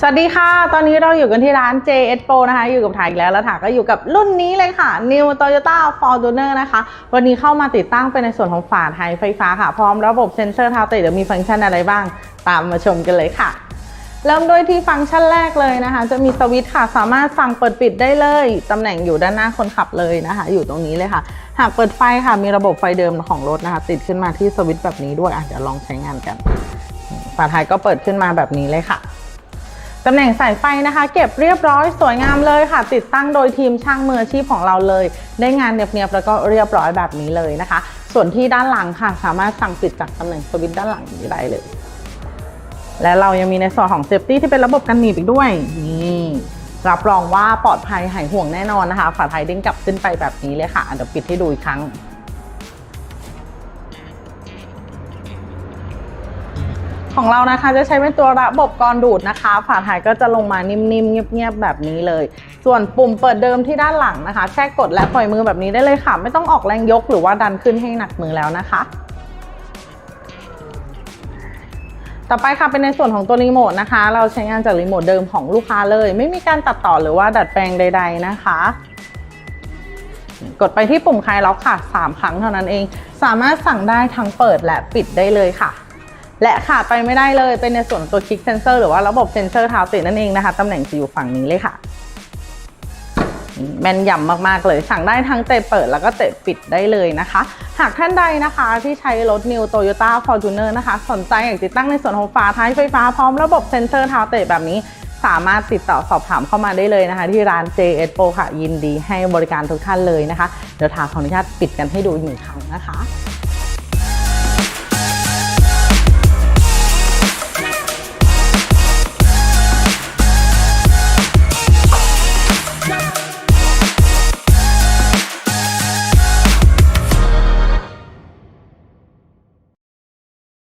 สวัสดีค่ะ ตอนนี้เราอยู่กันที่ร้าน JS Pro นะคะ อยู่กับถ่ายอีกแล้ว แล้วถ่ายก็อยู่กับรุ่นนี้เลยค่ะ New Toyota Fortuner นะคะ วันนี้เข้ามาติดตั้งเป็นในส่วนของฝาท้ายไฟฟ้าค่ะ พร้อมระบบเซ็นเซอร์เท้าเตะเดี๋ยวมีฟังก์ชันอะไรบ้าง ตามมาชมกันเลยค่ะ เริ่มด้วยที่ฟังก์ชันแรกเลยนะคะ จะมีสวิตช์ค่ะ สามารถสั่งเปิดปิดได้เลย ตำแหน่งอยู่ด้านหน้าคนขับเลยนะคะ อยู่ตรงนี้เลยค่ะ หากเปิดไฟค่ะ มีระบบไฟเดิมของรถนะคะ ติดขึ้นมาที่สวิตช์แบบนี้ด้วยอะเดี๋ยวลองใช้งานกัน ฝาท้ายก็เปิดขึ้นมาแบบนี้เลยค่ะ ตำแหน่งสายไฟนะคะ เก็บเรียบร้อยสวยงามเลยค่ะ ติดตั้งโดยทีมช่างมืออาชีพของเราเลย ได้งานเนียบๆแล้วก็เรียบร้อยแบบนี้เลยนะคะ ส่วนที่ด้านหลังค่ะ สามารถสั่งปิดจากตำแหน่งสวิตช์ด้านหลังนี้ได้เลย และเรายังมีในส่วนของเซฟตี้ที่เป็นระบบกันหนีบอีกด้วยนี่รับรองว่าปลอดภัยหายห่วงแน่นอนนะคะ ฝาท้ายเด้งกลับขึ้นไปแบบนี้เลยค่ะอะเดี๋ยวปิดให้ดูอีกครั้ง ของเรานะคะจะใช้เป็นตัวระบบกรดูดนะคะ ฝาท้ายก็จะลงมานิ่มๆเงียบๆแบบนี้เลย ส่วนปุ่มเปิดเดิมที่ด้านหลังนะคะ แค่กดและปล่อยมือแบบนี้ได้เลยค่ะ ไม่ต้องออกแรงยกหรือว่าดันขึ้นให้หนักมือแล้วนะคะต่อไปค่ะเป็นในส่วนของตัวรีโมทนะคะ เราใช้งานจากรีโมทเดิมของลูกค้าเลย ไม่มีการตัดต่อหรือว่าดัดแปลงใด ๆนะคะ กดไปที่ปุ่มคลายล็อกค่ะ 3 ครั้งเท่านั้นเอง สามารถสั่งได้ทั้งเปิดและปิดได้เลยค่ะ และขาดไปไม่ได้เลยเป็นในส่วนตัวคลิกเซนเซอร์หรือว่าระบบเซนเซอร์เท้าติดนั่นเองนะคะตำแหน่งจะอยู่ฝั่งนี้เลยค่ะแม่นยำมากๆเลย สั่งได้ทั้งเตะเปิดแล้วก็เตะปิดได้เลยนะคะ หากท่านใดนะคะที่ใช้รถ New Toyota Fortuner นะคะ สนใจอยากติดตั้งในส่วนของฝาท้ายไฟฟ้าพร้อมระบบเซ็นเซอร์เท้าเตะแบบนี้ สามารถติดต่อสอบถามเข้ามาได้เลยนะคะ ที่ร้าน JS Pro ค่ะ ยินดีให้บริการทุกท่านเลยนะคะ เดี๋ยวทาขออนุญาตปิดกันให้ดูอีกหนึ่งครั้งนะคะ